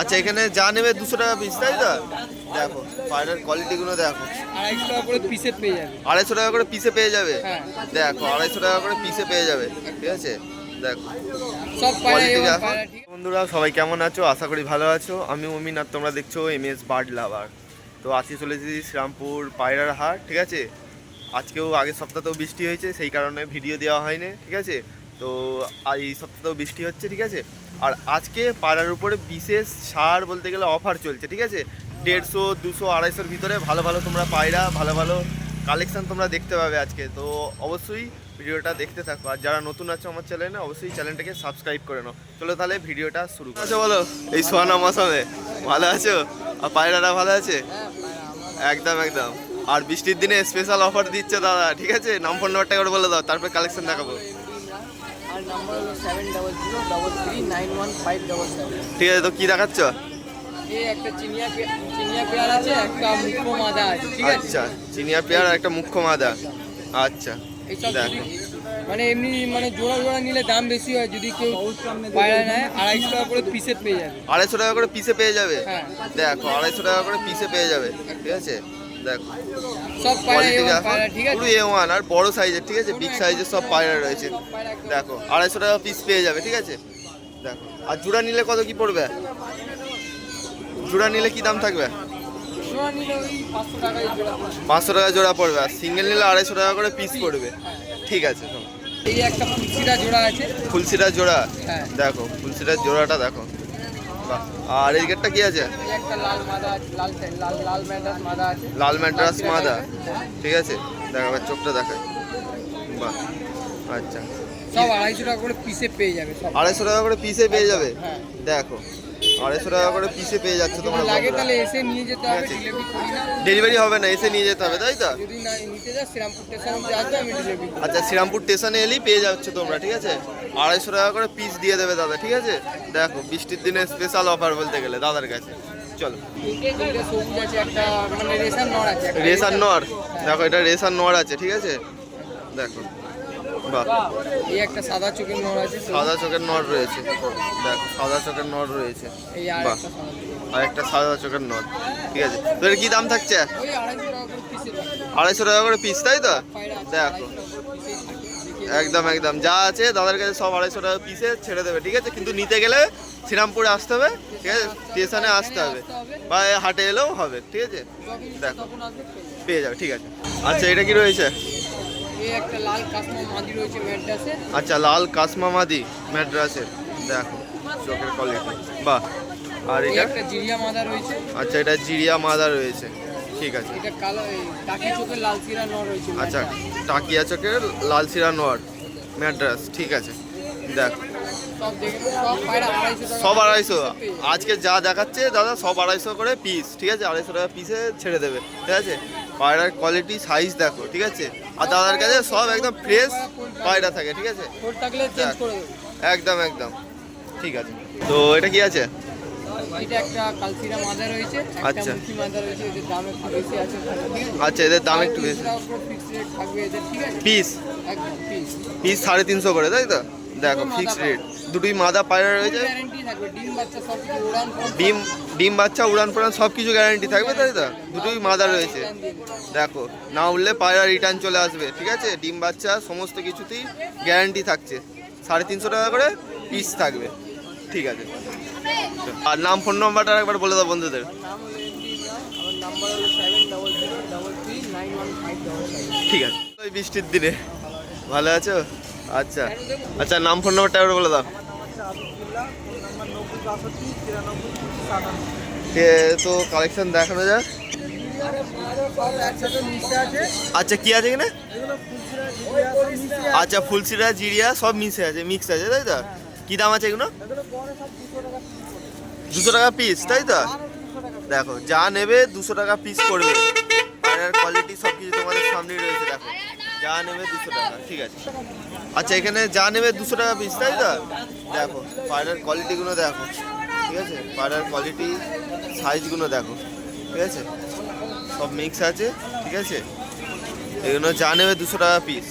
আচ্ছা এখানে যা নেবে দুশো টাকা পিস তাই তো? দেখো পায়রার কোয়ালিটিগুলো দেখো। আড়াইশো টাকা করে পিসের পেয়ে যাবে। আড়াইশো টাকা করে পিসে পেয়ে যাবে? হ্যাঁ। দেখো আড়াইশো টাকা করে পিসে পেয়ে যাবে ঠিক আছে? দেখো। বন্ধুরা সবাই কেমন আছো? আশা করি ভালো আছো। আমি অমিন আর তোমরা দেখছ এম এস বার্ড লাভার তো আজকে চলেছি শ্রীরামপুর পায়রার হাট ঠিক আছে? আজকেও আগের সপ্তাহতেও বৃষ্টি হয়েছে সেই কারণে ভিডিও দেওয়া হয়নি ঠিক আছে? তো আর এই সপ্তাহেও বৃষ্টি হচ্ছে ঠিক আছে? আর আজকে পায়রার উপরে বিশেষ ছাড় বলতে গেলে অফার চলছে ঠিক আছে? দেড়শো দুশো আড়াইশোর ভিতরে ভালো ভালো তোমরা পায়রা ভালো ভালো কালেকশন তোমরা দেখতে পাবে আজকে। তো অবশ্যই ভিডিওটা দেখতে থাকো। আর যারা নতুন আছো আমার চ্যানেলে অবশ্যই চ্যানেলটাকে সাবস্ক্রাইব করে নাও। চলো তাহলে ভিডিওটা শুরু করো। আচ্ছা বলো এই সোয়ানা মৌসুমে ভালো আছো? আর পায়রাটা ভালো আছে? একদম একদম। আর বৃষ্টির দিনে স্পেশাল অফার দিচ্ছে দাদা ঠিক আছে? নাম ফোন নাম্বারটা করে বলে দাও তারপরে কালেকশন দেখাবো। আর নাম্বার হলো seven double zero double three nine one five double seven ঠিক আছে তো কি দেখাচ্ছ? একটা চিনিয়া চিনিয়া পেয়ার আছে একটা মুখো মাদা আছে ঠিক আছে? আচ্ছা চিনিয়া পেয়ার আর একটা মুখ্য মাদা। আচ্ছা দেখো। মানে এমনি মানে জোড়া জোড়া নিলে দাম বেশি হয় যদি কেউ পায়রা নেয় আড়াইশো টাকা করে পিসের পেয়ে যাবে। আড়াইশো টাকা করে পিসে পেয়ে যাবে? হ্যাঁ। দেখো আড়াইশো টাকা করে পিসে পেয়ে যাবে ঠিক আছে? দেখো। সব পুরো এ ওয়ান আর বড় সাইজের ঠিক আছে? বিগ সাইজের সব পায়রা রয়েছে। দেখো আড়াইশো টাকা পিস পেয়ে যাবে ঠিক আছে? দেখো আর জোড়া নিলে কত কি পড়বে? জোড়া নিলে কি দাম থাকবে? পাঁচশো টাকা জোড়া পড়বে। আর সিঙ্গেল নিলে আড়াইশো টাকা করে পিস পড়বে। ঠিক আছে এই একটা ফুলসিরা জোড়া আছে। ফুলসিটার জোড়া? হ্যাঁ। দেখো ফুলসিটার জোড়াটা দেখো। আর এই গেটটা কি আছে? লাল ম্যাড্রাস মাদা ঠিক আছে? দেখো আবার চোখটা দেখায় বাহ আচ্ছা। সব আড়াইশো টাকা করে পিসে পেয়ে যাবে আড়াইশো টাকা করে পিসে পেয়ে যাবে? হ্যাঁ। দেখো আড়াইশো টাকা করে পিসে পেয়ে যাচ্ছে তোমরা লাগে তাহলে এসে নিয়ে যেতে হবে ডেলিভারি করি। না ডেলিভারি হবে না এসে নিয়ে যেতে হবে তাই তো? যদি না নিতে যাস শ্রীরামপুর স্টেশন আসবে আমি ডেলিভারি আচ্ছা শ্রীরামপুর স্টেশনে এলেই পেয়ে যাচ্ছে তোমরা ঠিক আছে? আড়াইশো টাকা করে পিস দিয়ে দেবে দাদা ঠিক আছে? দেখো বৃষ্টির দিনে স্পেশাল অফার বলতে গেলে দাদার কাছে। চলো। মানে রেসার নর দেখো এটা রেসার নর আছে ঠিক আছে? দেখো। এই একটা সাদা চোখের নড় আছে সাদা চোখের নর রয়েছে। দেখো সাদা চোখের নর রয়েছে। এই আর। একটা সাদা চোখের। আর একটা সাদা চোখের নর। ঠিক আছে। তো এর কি দাম থাকছে? আড়াইশো টাকা করে পিসে তাই তো? দেখো। একদম একদম। যা আছে দাদার কাছে সব আড়াইশো টাকা পিসে ছেড়ে দেবে ঠিক আছে? কিন্তু নিতে গেলে শ্রীরামপুরে আসতে হবে ঠিক আছে? স্টেশনে আসতে হবে। বা হাটে এলেও হবে ঠিক আছে? দেখো। পেয়ে যাবে ঠিক আছে। আচ্ছা এটা কি রয়েছে? একটা লাল কাশ্মীর মাদি রয়েছে ম্যাড্রাসে। আচ্ছা লাল কাসমামাদি ম্যাড্রাসের দেখো চোখের কোয়ালিটি বাহ আর এটা? একটা জিরিয়া মাদা রয়েছে। আচ্ছা এটা জিরিয়া মাদা রয়েছে। ঠিক আছে। এটা কালো টাকি চোখের লাল নড় রয়েছে আচ্ছা টাকিয়া চোখের লাল সিরা নোয়ার ম্যাড্রাস। ঠিক আছে। দেখ। সব আড়াইশো। আজকে যা দেখাচ্ছে দাদা সব আড়াইশো করে পিস ঠিক আছে আড়াইশো টাকা পিসে ছেড়ে দেবে। ঠিক আছে? পায়রার কোয়ালিটি সাইজ দেখো। ঠিক আছে? আর দাদার কাছে সব একদম ফ্রেশ পায়রা থাকে ঠিক আছে? থাকলে চেঞ্জ করে একদম একদম। ঠিক আছে। তো এটা কি আছে? এটা একটা কালসিরা মাদা রয়েছে আচ্ছা। মুখী মাদা রয়েছে এদের দাম একটু বেশি আছে। আচ্ছা এদের দাম একটু বেশি। ফিক্স রেট থাকবে এদের ঠিক আছে? পিস একদম পিস করে তাই তো? দেখো ফিক্সড ফিক্স রেট দুটোই মাদা পায়রা রয়েছে ডিম ডিম বাচ্চা উড়ান ফোড়ান সব কিছু গ্যারান্টি থাকবে তাই তো? দুটোই মাদা রয়েছে। দেখো না উঠলে পায়রা রিটার্ন চলে আসবে ঠিক আছে? ডিম বাচ্চা সমস্ত কিছুতেই গ্যারান্টি থাকছে। সাড়ে তিনশো টাকা করে পিস থাকবে ঠিক আছে? আর নাম ফোন নাম্বারটা একবার বলে দাও বন্ধুদের। ঠিক আছে। ওই বৃষ্টির দিনে। ভালো আছো? আচ্ছা। আচ্ছা নাম ফোন নাম্বারটা একবার বলে দাও। তো কালেকশন দেখানো যাক। আচ্ছা কি আছে এখানে? আচ্ছা ফুলসিরা জিরিয়া, সব মিশে আছে মিক্স আছে, তাই তো? কি দাম আছে এগুলো? দুশো টাকা পিস তাই তো? দেখো, যা নেবে দুশো টাকা পিস করবে। পায়রার কোয়ালিটি সব কিছু তোমাদের সামনেই রয়েছে, দেখো। যা নেবে দুশো টাকা, ঠিক আছে। আচ্ছা এখানে যা নেবে দুশো টাকা পিস তাই তো? দেখো পায়রার কোয়ালিটিগুলো দেখো, ঠিক আছে? পায়রার কোয়ালিটি সাইজগুলো দেখো, ঠিক আছে? সব মিক্স আছে, ঠিক আছে? এগুলো যা নেবে দুশো টাকা পিস